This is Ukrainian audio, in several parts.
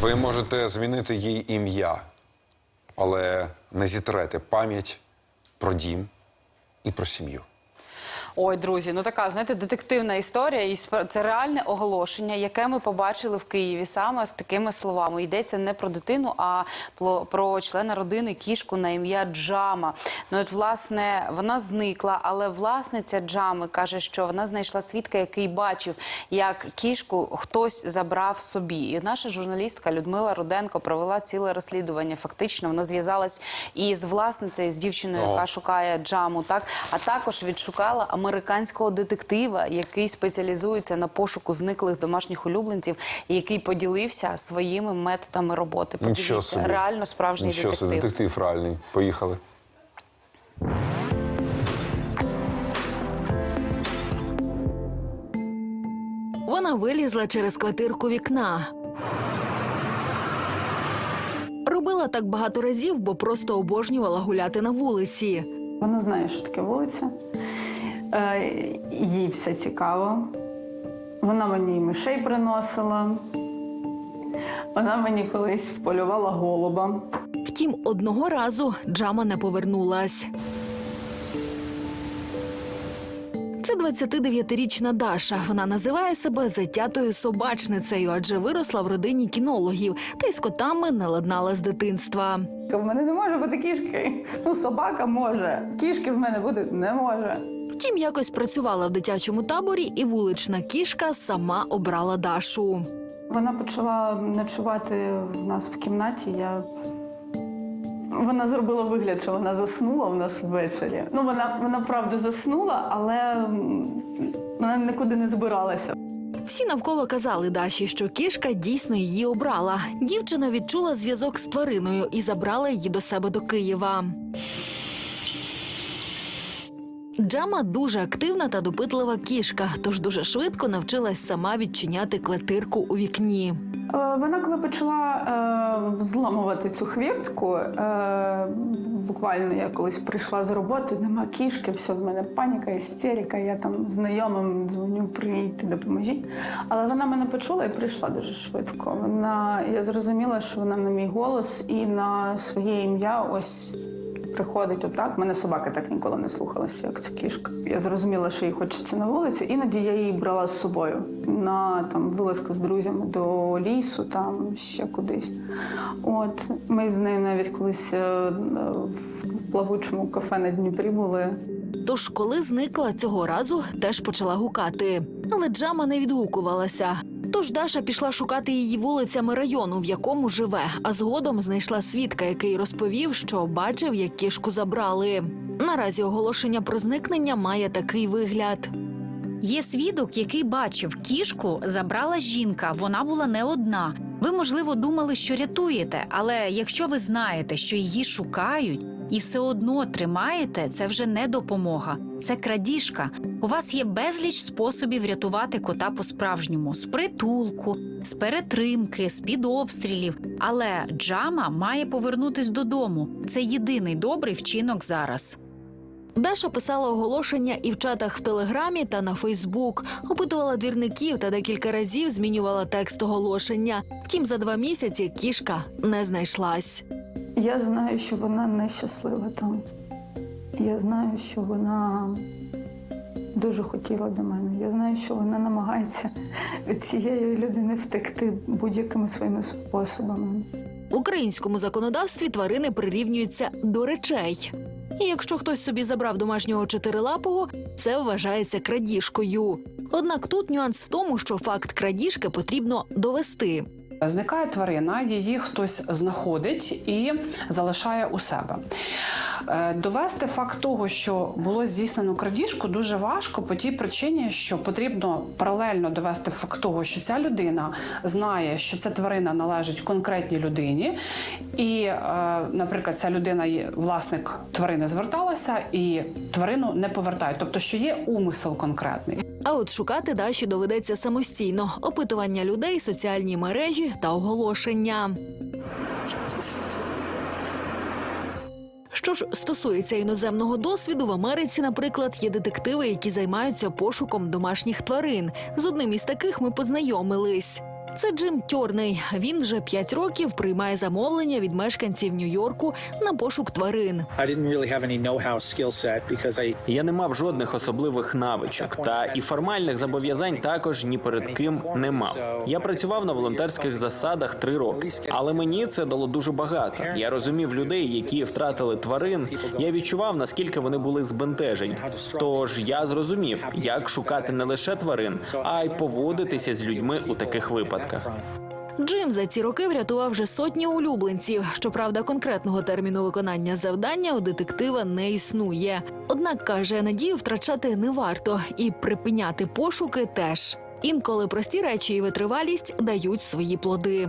Ви можете змінити їй ім'я, але не зітрете пам'ять про дім і про сім'ю. Ой, друзі, ну така знаєте, детективна історія. І це реальне оголошення, яке ми побачили в Києві саме з такими словами. Йдеться не про дитину, а про, про члена родини кішку на ім'я Джама. Ну от власне вона зникла, але власниця Джами каже, що вона знайшла свідка, який бачив, як кішку хтось забрав собі. І наша журналістка Людмила Руденко провела ціле розслідування. Фактично, вона зв'язалась із власницею, з дівчиною, яка шукає джаму, так а також відшукала американського детектива, який спеціалізується на пошуку зниклих домашніх улюбленців, який поділився своїми методами роботи. Нічого Подивіться, собі. реально справжній Нічого собі, детектив. детектив реальний. Поїхали. Вона вилізла через квартирку вікна. Робила так багато разів, бо просто обожнювала гуляти на вулиці. Вона знає, що таке вулиця. Е, їй все цікаво. Вона мені і мишей приносила. Вона мені колись вполювала голуба. Втім, одного разу Джама не повернулась. Це 29-річна Даша. Вона називає себе затятою собачницею, адже виросла в родині кінологів та й з котами не ладнала з дитинства. В мене не може бути кішки. Ну, собака може. Кішки в мене бути не може. Втім, якось працювала в дитячому таборі, і вулична кішка сама обрала Дашу. Вона почала ночувати в нас в кімнаті. Я... Вона зробила вигляд, що вона заснула у нас ввечері. Ну, вона, вона правда заснула, але вона нікуди не збиралася. Всі навколо казали Даші, що кішка дійсно її обрала. Дівчина відчула зв'язок з твариною і забрала її до себе до Києва. Джама дуже активна та допитлива кішка, тож дуже швидко навчилась сама відчиняти квартирку у вікні. Е, Вона коли почала е, взламувати цю хвіртку, е, буквально я колись прийшла з роботи, нема кішки, все, в мене паніка, істерика, я там знайомим дзвоню, приїдьте, допоможіть. Але вона мене почула і прийшла дуже швидко. Вона, я зрозуміла, що вона на мій голос і на своє ім'я ось приходить отак. Мене собаки так ніколи не слухалася, як ця кішка. Я зрозуміла, що їй хочеться на вулиці. Іноді я її брала з собою на там вилазки з друзями до лісу, там ще кудись. От ми з нею навіть колись е, в плавучому кафе на Дніпрі були. Тож, коли зникла цього разу, теж почала гукати. Але Джама не відгукувалася. Тож Даша пішла шукати її вулицями району, в якому живе, а згодом знайшла свідка, який розповів, що бачив, як кішку забрали. Наразі оголошення про зникнення має такий вигляд. Є свідок, який бачив, кішку забрала жінка. Вона була не одна. Ви, можливо, думали, що рятуєте, але якщо ви знаєте, що її шукають, і все одно тримаєте, це вже не допомога, це крадіжка. У вас є безліч способів рятувати кота по-справжньому: з притулку, з перетримки, з під обстрілів. Але Джама має повернутись додому. Це єдиний добрий вчинок зараз. Даша писала оголошення і в чатах в Телеграмі та на Фейсбук, опитувала двірників та декілька разів змінювала текст оголошення. Втім, за два місяці кішка не знайшлась. Я знаю, що вона нещаслива там. Я знаю, що вона дуже хотіла до мене. Я знаю, що вона намагається від цієї людини втекти будь-якими своїми способами. В українському законодавстві тварини прирівнюються до речей. І якщо хтось собі забрав домашнього чотирилапого, це вважається крадіжкою. Однак тут нюанс в тому, що факт крадіжки потрібно довести. Зникає тварина, її хтось знаходить і залишає у себе. Е, Довести факт того, що було здійснено крадіжку, дуже важко по тій причині, що потрібно паралельно довести факт того, що ця людина знає, що ця тварина належить конкретній людині, і, е, наприклад, ця людина є власник тварини зверталася і тварину не повертають, тобто, що є умисел конкретний. А от шукати Даші доведеться самостійно: опитування людей, соціальні мережі та оголошення. Що ж стосується іноземного досвіду, в Америці, наприклад, є детективи, які займаються пошуком домашніх тварин. З одним із таких ми познайомились. Це Джим Тьорний. Він вже п'ять років приймає замовлення від мешканців Нью-Йорку на пошук тварин. Я не мав жодних особливих навичок, та і формальних зобов'язань також ні перед ким не мав. Я працював на волонтерських засадах три роки, але мені це дало дуже багато. Я розумів людей, які втратили тварин. Я відчував наскільки вони були збентежені. Тож я зрозумів, як шукати не лише тварин, а й поводитися з людьми у таких випадках. Джим за ці роки врятував вже сотні улюбленців. Щоправда, конкретного терміну виконання завдання у детектива не існує. Однак каже, надію втрачати не варто і припиняти пошуки теж. Інколи прості речі і витривалість дають свої плоди.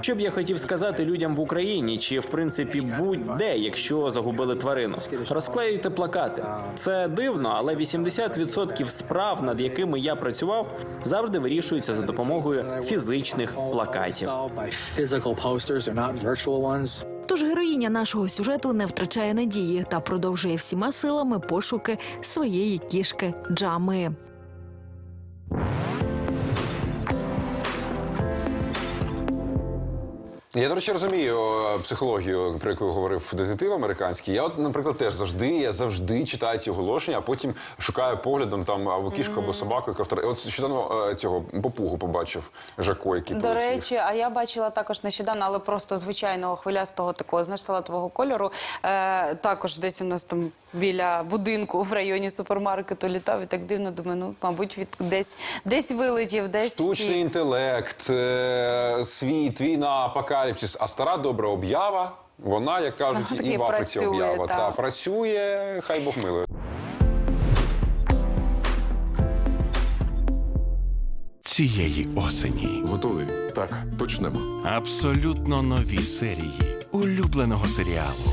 Що б я хотів сказати людям в Україні, чи в принципі будь-де, якщо загубили тварину, розклеюйте плакати. Це дивно, але 80% справ, над якими я працював, завжди вирішуються за допомогою фізичних плакатів. Тож героїня нашого сюжету не втрачає надії та продовжує всіма силами пошуки своєї кішки Джами. Я, до речі, розумію е, психологію, про яку говорив детектив американський. Я, от, наприклад, теж завжди, я завжди читаю ці оголошення, а потім шукаю поглядом там або кішку, або собаку, яка втратила. От щодо цього попугу побачив Жако, який До полетів. речі, а я бачила також нещодавно, але просто звичайного хвилястого такого, знаєш, салатового кольору. Е, також десь у нас там біля будинку в районі супермаркету літав і так дивно думаю, ну, мабуть, від десь десь вилетів, десь Штучний інтелект, е, світ, війна, апокаліпсис, а стара добра об'ява. Вона, як кажуть, Ага, і в Африці працює, об'ява. та. Та працює, хай Бог милує. цієї осені. Готовий? Так, почнемо. Абсолютно нові серії улюбленого серіалу